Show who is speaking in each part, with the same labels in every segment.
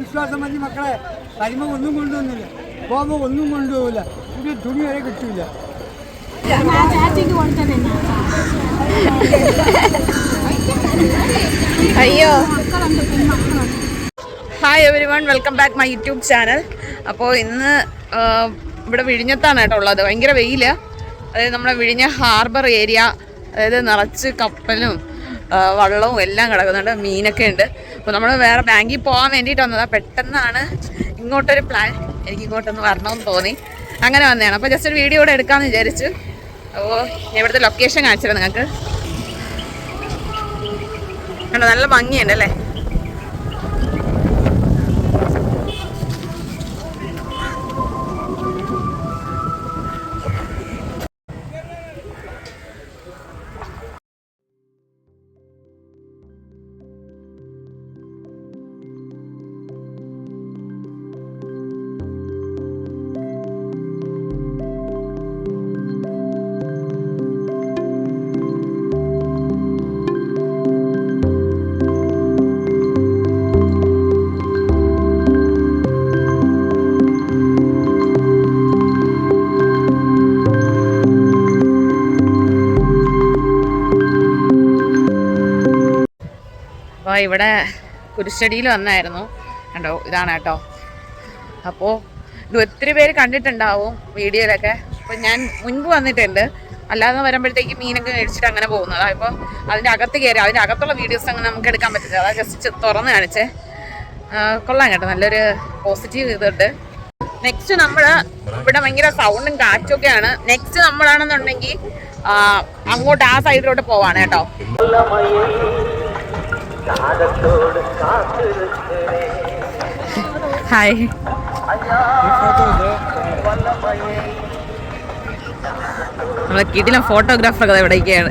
Speaker 1: വിശ്വാസം മതി മക്കളെ വരുമ്പോൾ ഒന്നും കൊണ്ടുവന്നില്ല. പോകുമ്പോൾ ഒന്നും കൊണ്ടുപോകില്ല ഒരു തുണി വരെ കിട്ടില്ല
Speaker 2: അയ്യോ. Hi everyone welcome back my YouTube channel അപ്പോൾ ഇന്ന് ഇവിടെ വിഴിഞ്ഞത്താണ് കേട്ടോ ഉള്ളത്. ഭയങ്കര വെയിൽ. അതായത് നമ്മുടെ വിഴിഞ്ഞ ഹാർബർ ഏരിയ അതായത് നിറച്ച് കപ്പലും വള്ളവും എല്ലാം കിടക്കുന്നുണ്ട് മീനൊക്കെ ഉണ്ട്. അപ്പോൾ നമ്മൾ വേറെ ബാങ്കിൽ പോകാൻ വേണ്ടിയിട്ട് വന്നതാണ് പെട്ടെന്നാണ് ഇങ്ങോട്ടൊരു പ്ലാൻ എനിക്ക് ഇങ്ങോട്ടൊന്ന് വരണമെന്ന് തോന്നി. അങ്ങനെ വന്നതാണ്. അപ്പോൾ ജസ്റ്റ് ഒരു വീഡിയോ കൂടെ എടുക്കാമെന്ന് വിചാരിച്ചു. അപ്പോൾ ഇവിടുത്തെ ലൊക്കേഷൻ കാണിച്ചിരുന്നു നിങ്ങൾക്ക്. കണ്ടോ നല്ല ഭംഗിയുണ്ട് അല്ലേ? അപ്പോൾ ഇവിടെ കുരിശടിയിൽ വന്നായിരുന്നു. കണ്ടോ? ഇതാണ് കേട്ടോ. അപ്പോൾ ഇത് ഒത്തിരി പേര് കണ്ടിട്ടുണ്ടാവും വീഡിയോയിലൊക്കെ. അപ്പോൾ ഞാൻ മുൻപ് വന്നിട്ടുണ്ട്. അല്ലാതെ വരുമ്പോഴത്തേക്ക് മീനൊക്കെ മേടിച്ചിട്ട് അങ്ങനെ പോകുന്നതാണ് ഇപ്പോൾ അതിന്റെ അകത്ത് കയറി അതിന്റെ അകത്തുള്ള വീഡിയോസ് അങ്ങനെ നമുക്ക് എടുക്കാൻ പറ്റില്ല അതാ ജസ്റ്റ് തുറന്ന് കാണിച്ചേ. കൊള്ളാം കേട്ടോ. നല്ലൊരു പോസിറ്റീവ് ഇതുണ്ട്. നെക്സ്റ്റ് നമ്മൾ ഇവിടെ ഭയങ്കര സൗണ്ടും കാറ്റൊക്കെയാണ്. നെക്സ്റ്റ് നമ്മളാണെന്നുണ്ടെങ്കിൽ അങ്ങോട്ട് ആ സൈഡിലോട്ട് പോവാണ് കേട്ടോ. ഹായ്. നമ്മളെ കിടിലം ഫോട്ടോഗ്രാഫറൊക്കെ ഇവിടേക്കാണ്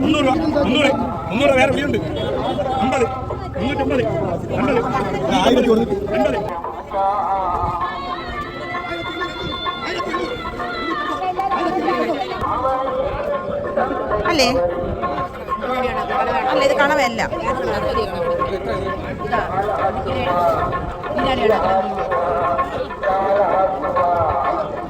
Speaker 3: മുന്നൂറ് വേറെ വിലയുണ്ട്. അമ്പത് മുന്നൂറ്റമ്പത് അമ്പത് ആയിരത്തി അമ്പത്.
Speaker 2: അല്ലേ? അല്ല ഇത് കണവല്ല ഇതെന്തോന്നാണ്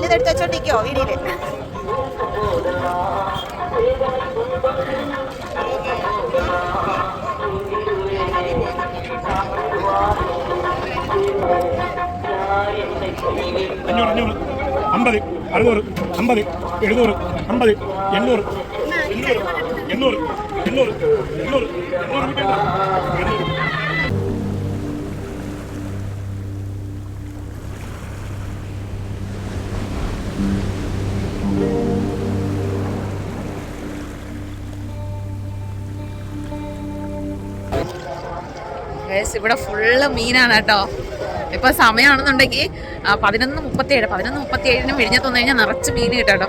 Speaker 2: വലുത് എടുത്ത് വെച്ചോണ്ടിരിക്കോ
Speaker 3: അഞ്ഞൂറ്. അമ്പത്. അറുന്നൂറ്. അമ്പത്. എഴുന്നൂറ്. അമ്പത്. എണ്ണൂറ്. എണ്ണൂറ്. എണ്ണൂറ്. എണ്ണൂറ്. എണ്ണൂറ്. എണ്ണൂറ്.
Speaker 2: Guys, ഇവിടെ ഫുള്ള് മീനാണ് കേട്ടോ. ഇപ്പൊ സമയമാണെന്നുണ്ടെങ്കിൽ പതിനൊന്ന് പതിനൊന്ന് മുപ്പത്തിയേഴ് പതിനൊന്ന് മുപ്പത്തിയേഴിന് വിഴിഞ്ഞത്ത് വന്നു കഴിഞ്ഞാൽ നിറച്ച് മീൻ കിട്ടാം കേട്ടോ.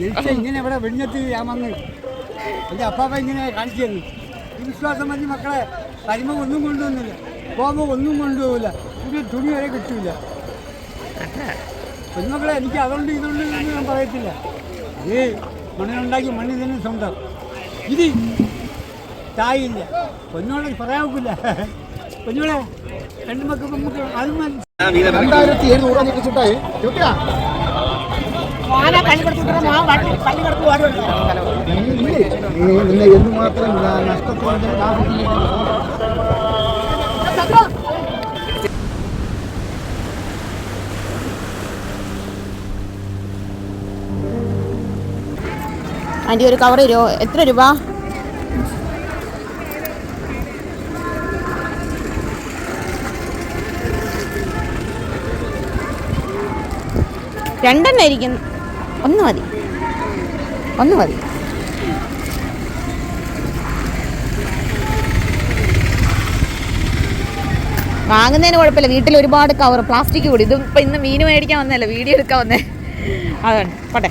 Speaker 1: നെൽച്ച ഇങ്ങനെ ഇവിടെ വെടിഞ്ഞെത്തി ഞാൻ വന്ന്. എന്റെ അപ്പാപ്പ ഇങ്ങനെ കാണിച്ചു തന്നു ഈ വിശ്വാസം മതി മക്കളെ വരുമ്പോൾ ഒന്നും കൊണ്ടുവന്നില്ല. പോകുമ്പോൾ ഒന്നും കൊണ്ടുപോകില്ല ഒരു തുണി വരെ കിട്ടൂല. പെൺമക്കളെ എനിക്ക് അതുകൊണ്ട് ഇതുകൊണ്ട് എന്ന് ഞാൻ പറയത്തില്ല. ഏ മണ്ണിനുണ്ടാക്കി മണ്ണിൽ തന്നെ സ്വന്തം. ഇത്. തായില്ല പൊന്നോട് പറയാൻ ഒക്കില്ല. പൊന്നോളെ രണ്ടു മക്കൾ നമുക്ക് അതും മതി.
Speaker 4: രണ്ടായിരത്തി എഴുന്നൂറ് വെച്ചിട്ടായി. കിട്ടിയാ നിന്നെ
Speaker 2: ആന്റി ഒരു കവർ തരുമോ എത്ര രൂപ? രണ്ടെണ്ണം ഇരിക്കുന്നു ഒന്ന് മതി ഒന്ന് മതി വാങ്ങുന്നതിന് കുഴപ്പമില്ല വീട്ടിൽ ഒരുപാട് കവർ പ്ലാസ്റ്റിക് കൂടി ഇതും ഇപ്പം ഇന്ന് മീൻ മേടിക്കാൻ വന്നല്ലേ വീഡിയോ എടുക്കാൻ വന്നേ അതാണ് പോട്ടെ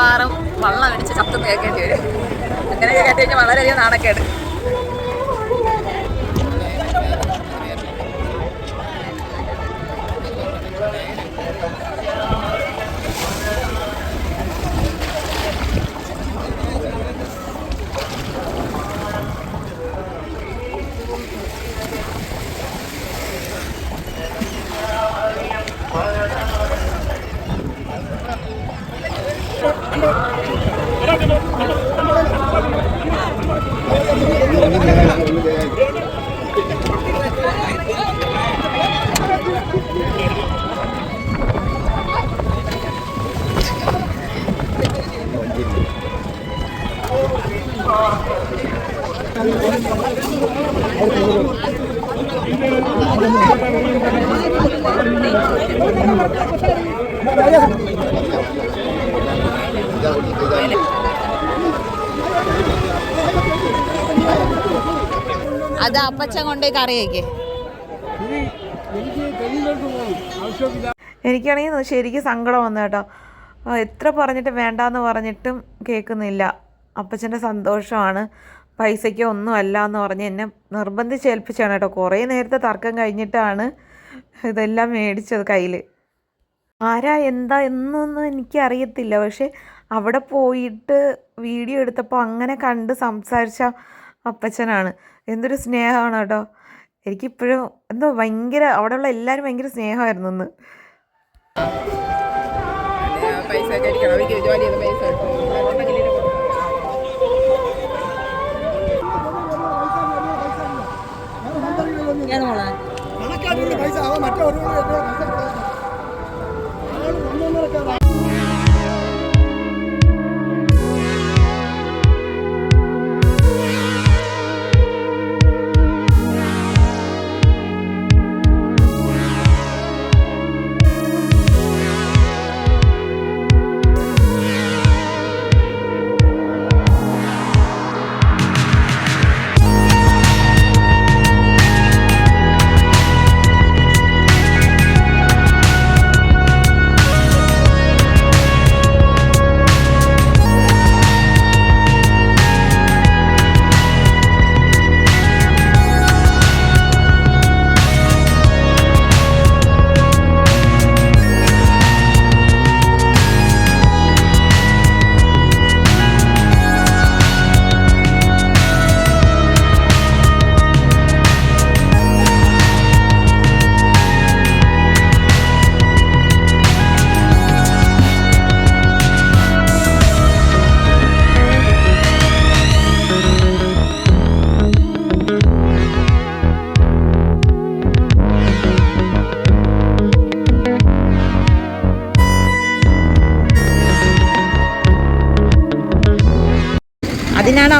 Speaker 2: മിക്കവാറും വള്ളം അടിച്ച് ചത്തും കേൾക്കേണ്ടി വരും. അങ്ങനെ കേട്ട് കഴിഞ്ഞാൽ വളരെയധികം നാണക്കേട്. അപ്പച്ചൻ കൊണ്ട് കറി വയ്ക്കേ
Speaker 5: എനിക്കാണെങ്കിൽ ശരിക്കും സങ്കടം വന്നു കേട്ടോ. എത്ര പറഞ്ഞിട്ട് വേണ്ടാന്ന് പറഞ്ഞിട്ടും കേൾക്കുന്നില്ല. അപ്പച്ചന്റെ സന്തോഷമാണ്. പൈസയ്ക്ക് ഒന്നും അല്ല എന്ന് പറഞ്ഞ് എന്നെ നിർബന്ധിച്ച് ഏൽപ്പിച്ചാണ് കേട്ടോ. കുറേ നേരത്തെ തർക്കം കഴിഞ്ഞിട്ടാണ് ഇതെല്ലാം മേടിച്ചത് കയ്യിൽ ആരാ എന്താ എന്നൊന്നും എനിക്കറിയത്തില്ല. പക്ഷേ അവിടെ പോയിട്ട് വീഡിയോ എടുത്തപ്പോൾ അങ്ങനെ കണ്ട് സംസാരിച്ച അപ്പച്ചനാണ്. എന്തൊരു സ്നേഹമാണ് കേട്ടോ
Speaker 6: എനിക്കിപ്പോഴും എന്തോ ഭയങ്കര അവിടെയുള്ള എല്ലാവരും ഭയങ്കര സ്നേഹമായിരുന്നു ഇന്ന്.
Speaker 2: പൈസ ജോലി
Speaker 4: മറ്റേ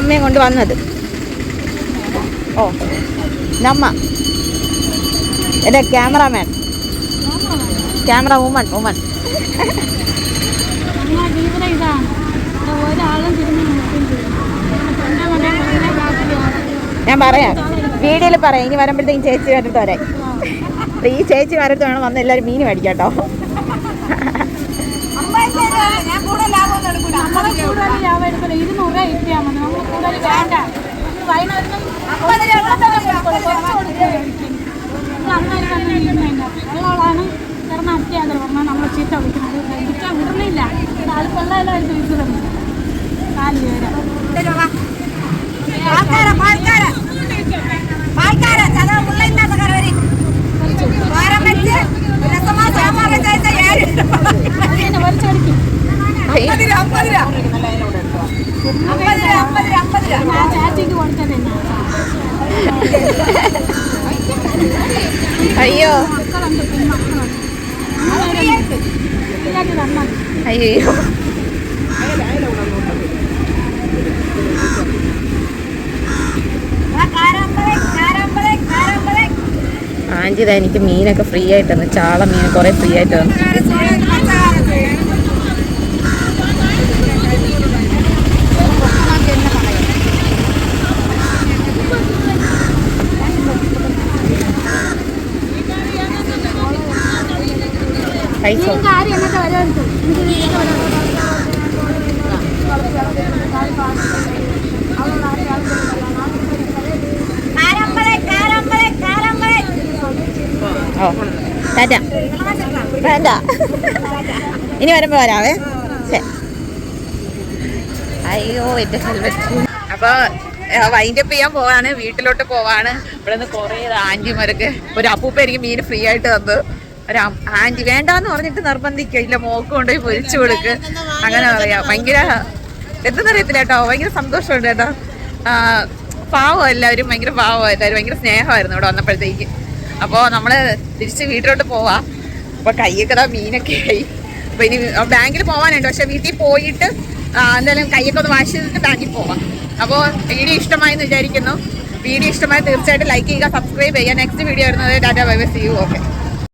Speaker 6: അമ്മയെ കൊണ്ട് വന്നത്. ഓ നമ്മ. എന്റെ ക്യാമറാമാൻ. Camera woman woman.
Speaker 7: വളരെ ബാക്കിയാണ്
Speaker 6: ഞാൻ പറയാം. വീഡിയോയിൽ പറയാം. ഇനി വരുമ്പോഴത്തേക്കും ചേച്ചി വരത്ത് വരെ അപ്പൊ ഈ ചേച്ചി വരത്ത് വേണം വന്ന് എല്ലാവരും മീൻ മേടിക്കാം കേട്ടോ
Speaker 7: നമ്മൾ കൂടുതൽ ഇരുന്നൂറ് രൂപ കിട്ടിയാൽ മതി. നമ്മൾ കൂടുതൽ വേണ്ട. വൈകുന്നേരം അന്നേരം വന്ന് വീഴുന്നില്ല വെള്ളമാണ് കിടന്ന് അത്യാഗ്രഹം പറഞ്ഞാൽ നമ്മൾ ചീത്ത വിളിക്കുന്നത്. കിട്ടാൻ വിടുന്നില്ല. അത് വെള്ളമെല്ലാം എടുത്ത് വിൽക്കുന്നു കാൽ വരാം കൊടുത്തത്
Speaker 6: അയ്യോ. അയ്യോ. ആന്റിത എനിക്ക് മീനൊക്കെ ഫ്രീ ആയിട്ട് തന്നു. ചാള മീൻ കുറേ ഫ്രീ ആയിട്ട് തന്നു പൈസ
Speaker 7: നിങ്ങൾക്ക് ആരും എന്നൊക്കെ വരുമായിരുന്നു
Speaker 6: ഓ ടാറ്റ. വേണ്ട. ഇനി വരുമ്പോ വരാവേ. അയ്യോ എന്റെ
Speaker 2: അപ്പൊ വൈൻഡപ്പ് ചെയ്യാൻ പോവാണ്. വീട്ടിലോട്ട് പോവാണ്. ഇവിടെ നിന്ന് കുറേ ആന്റിമാരൊക്കെ ഒരു അപ്പൂപ്പ എനിക്ക് മീൻ ഫ്രീ ആയിട്ട് തന്നു. ഒരു ആന്റി വേണ്ടാന്ന് പറഞ്ഞിട്ട് നിർബന്ധിക്കുക ഇല്ല മോക്ക് കൊണ്ടുപോയി പൊരിച്ചു കൊടുക്ക്. അങ്ങനെ പറയാ. ഭയങ്കര എന്തെന്നറിയത്തില്ല കേട്ടോ. ഭയങ്കര സന്തോഷമുണ്ട് കേട്ടോ. പാവം എല്ലാവരും. ഭയങ്കര പാവം എല്ലാവരും. ഭയങ്കര സ്നേഹമായിരുന്നു ഇവിടെ വന്നപ്പോഴത്തേക്ക്. അപ്പോൾ നമ്മൾ തിരിച്ച് വീട്ടിലോട്ട് പോവാം. അപ്പോൾ കൈയൊക്കെ ദാ മീനൊക്കെ ആയി. അപ്പോൾ ഇനി ബാങ്കിൽ പോകാനുണ്ട് പക്ഷേ വീട്ടിൽ പോയിട്ട് എന്തായാലും കൈയൊക്കെ ഒന്ന് വാഷ് ചെയ്തിട്ട് ബാങ്കിൽ പോവാം. അപ്പോൾ വീഡിയോ ഇഷ്ടമായെന്ന് വിചാരിക്കുന്നു. വീഡിയോ ഇഷ്ടമായി തീർച്ചയായിട്ടും ലൈക്ക് ചെയ്യുക സബ്സ്ക്രൈബ് ചെയ്യുക. നെക്സ്റ്റ് വീഡിയോ വരുന്നത് ഡാറ്റ ബൈ ബൈ യു ഓക്കെ